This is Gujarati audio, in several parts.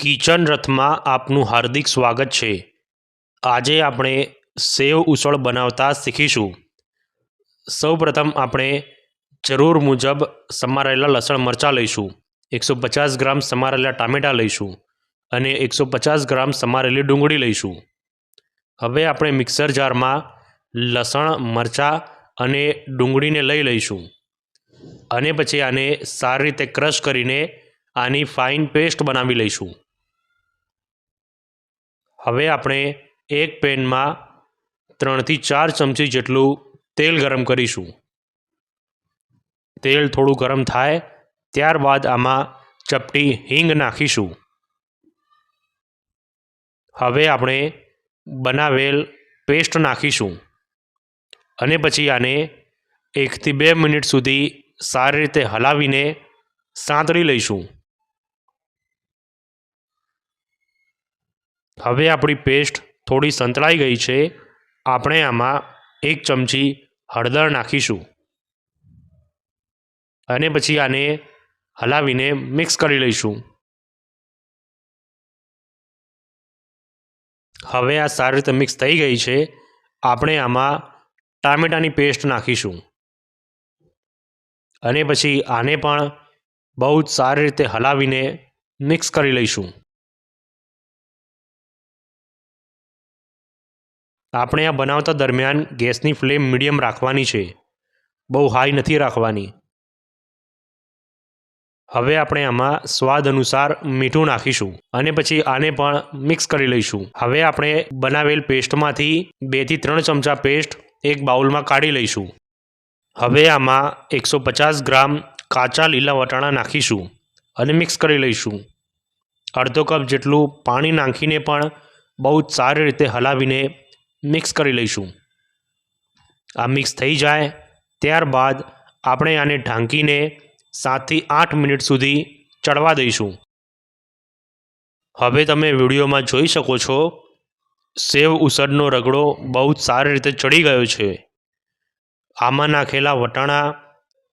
કિચન રથમાં આપનું હાર્દિક સ્વાગત છે. આજે આપણે સેવ ઉસળ બનાવતા શીખીશું. સૌપ્રથમ આપણે જરૂર મુજબ સમારેલા લસણ મરચાં લઈશું. એકસો પચાસ ગ્રામ સમારેલા ટામેટાં લઈશું અને એકસો પચાસ ગ્રામ સમારેલી ડુંગળી લઈશું. હવે આપણે મિક્સર જારમાં લસણ, મરચાં અને ડુંગળીને લઈ લઈશું. અને પછી આને સારી રીતે ક્રશ કરીને આની ફાઇન પેસ્ટ બનાવી લઈશું. હવે આપણે એક પેનમાં ત્રણથી ચાર ચમચી જેટલું તેલ ગરમ કરીશું. તેલ થોડું ગરમ થાય, ત્યારબાદ આમાં ચપટી હિંગ નાખીશું. હવે આપણે બનાવેલ પેસ્ટ નાખીશું અને પછી આને એકથી બે મિનિટ સુધી સારી રીતે હલાવીને સાંતળી લઈશું. હવે આપણી પેસ્ટ થોડી સંતળાઈ ગઈ છે. આપણે આમાં એક ચમચી હળદર નાખીશું. અને પછી આને હલાવીને મિક્સ કરી લઈશું. હવે આ સારી રીતે મિક્સ થઈ ગઈ છે. આપણે આમાં ટામેટાની પેસ્ટ નાખીશું. અને પછી આને પણ બહુ જ સારી રીતે હલાવીને મિક્સ કરી લઈશું. આપણે આ બનાવતા દરમિયાન ગેસની ફ્લેમ મીડિયમ રાખવાની છે. બહુ હાઈ નથી રાખવાની. હવે આપણે આમાં સ્વાદ અનુસાર મીઠું નાખીશું અને પછી આને પણ મિક્સ કરી લઈશું. હવે આપણે બનાવેલ પેસ્ટમાંથી બેથી ત્રણ ચમચા પેસ્ટ એક બાઉલમાં કાઢી લઈશું. હવે આમાં એકસો પચાસ ગ્રામ કાચા લીલા વટાણા નાખીશું અને મિક્સ કરી લઈશું. અડધો કપ જેટલું પાણી નાખીને પણ બહુ જ સારી રીતે હલાવીને મિક્સ કરી લઈશું. આ મિક્સ થઈ જાય ત્યારબાદ આપણે આને ઢાંકીને સાતથી આઠ મિનિટ સુધી ચડવા દઈશું. હવે તમે વિડીયોમાં જોઈ શકો છો, સેવ ઉસળનો રગડો બહુ જ સારી રીતે ચડી ગયો છે. આમાં નાખેલા વટાણા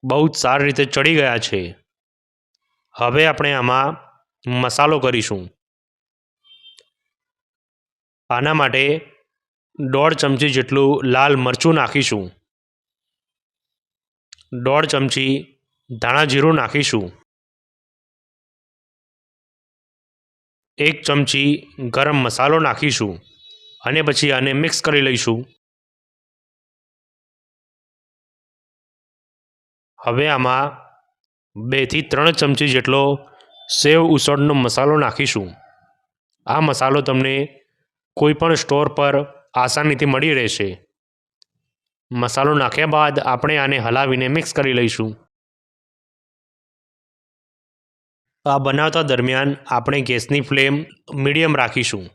બહુ જ સારી રીતે ચડી ગયા છે. હવે આપણે આમાં મસાલો કરીશું. આના માટે દોઢ ચમચી જેટલું લાલ મરચું નાખીશું. દોઢ ચમચી ધાણા જીરું નાખીશું. એક ચમચી ગરમ મસાલો નાખીશું અને પછી આને મિક્સ કરી લઈશું. હવે આમાં બેથી ત્રણ ચમચી જેટલો સેવ ઉસળનો મસાલો નાખીશું. આ મસાલો તમને કોઈપણ સ્ટોર પર આસાનીથી મળી રહેશે. મસાલો નાખ્યા બાદ આપણે આને હલાવીને મિક્સ કરી લઈશું. આ બનાવતા દરમિયાન આપણે ગેસની ફ્લેમ મીડિયમ રાખીશું.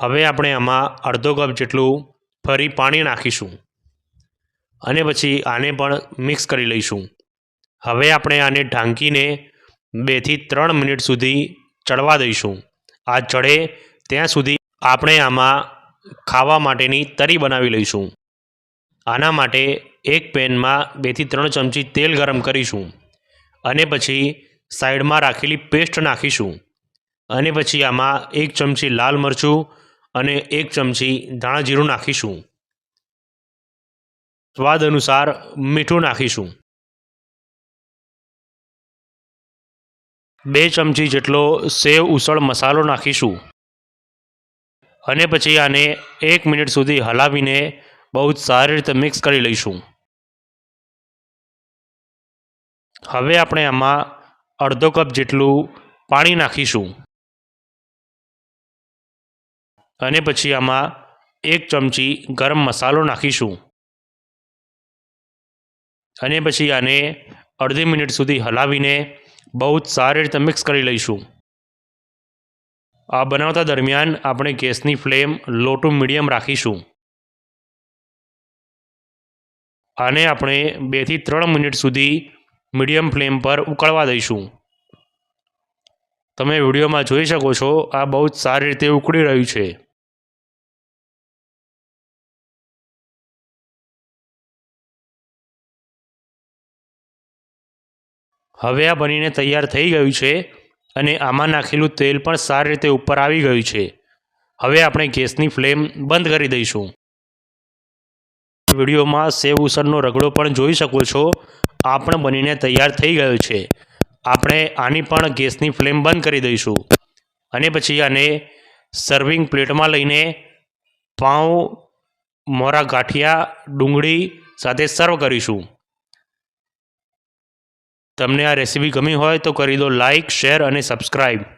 હવે આપણે આમાં અડધો કપ જેટલું ફરી પાણી નાખીશું. અને પછી આને પણ મિક્સ કરી લઈશું. હવે આપણે આને ઢાંકીને બેથી ત્રણ મિનિટ સુધી ચડવા દઈશું. આ ચડે ત્યાં સુધી આપણે આમાં ખાવા માટેની તરી બનાવી લઈશું. આના માટે એક પેનમાં બેથી ત્રણ ચમચી તેલ ગરમ કરીશું અને પછી સાઈડમાં રાખેલી પેસ્ટ નાખીશું. અને પછી આમાં એક ચમચી લાલ મરચું અને એક ચમચી ધાણા જીરું નાખીશું. સ્વાદ અનુસાર મીઠું નાખીશું. બે ચમચી જેટલો સેવ ઉસળ મસાલો નાખીશું. અને પછી આને એક મિનિટ સુધી હલાવીને બહુ જ સારી રીતે મિક્સ કરી લઈશું. હવે આપણે આમાં અડધો કપ જેટલું પાણી નાખીશું. અને પછી આમાં એક ચમચી ગરમ મસાલો નાખીશું. અને પછી આને અડધી મિનિટ સુધી હલાવીને બહુ જ સારી રીતે મિક્સ કરી લઈશું. આ બનાવતા દરમિયાન આપણે ગેસની ફ્લેમ લો ટુ મીડિયમ રાખીશું. આને આપણે બેથી ત્રણ મિનિટ સુધી મીડિયમ ફ્લેમ પર ઉકળવા દઈશું. તમે વિડીયોમાં જોઈ શકો છો, આ બહુ જ સારી રીતે ઉકળી રહ્યું છે. હવે આ બનીને તૈયાર થઈ ગયું છે અને આમાં નાખેલું તેલ પણ સારી રીતે ઉપર આવી ગયું છે. હવે આપણે ગેસની ફ્લેમ બંધ કરી દઈશું. વિડીયોમાં સેવ ઉસળનો રગડો પણ જોઈ શકો છો. આ પણ બનીને તૈયાર થઈ ગયો છે. આપણે આની પણ ગેસની ફ્લેમ બંધ કરી દઈશું. અને પછી આને સર્વિંગ પ્લેટમાં લઈને પાઉં, મોરા ગાંઠિયા, ડુંગળી સાથે સર્વ કરીશું. તમને આ રેસીપી ગમી હોય તો કરી દો લાઇક શેર અને સબસ્ક્રાઈબ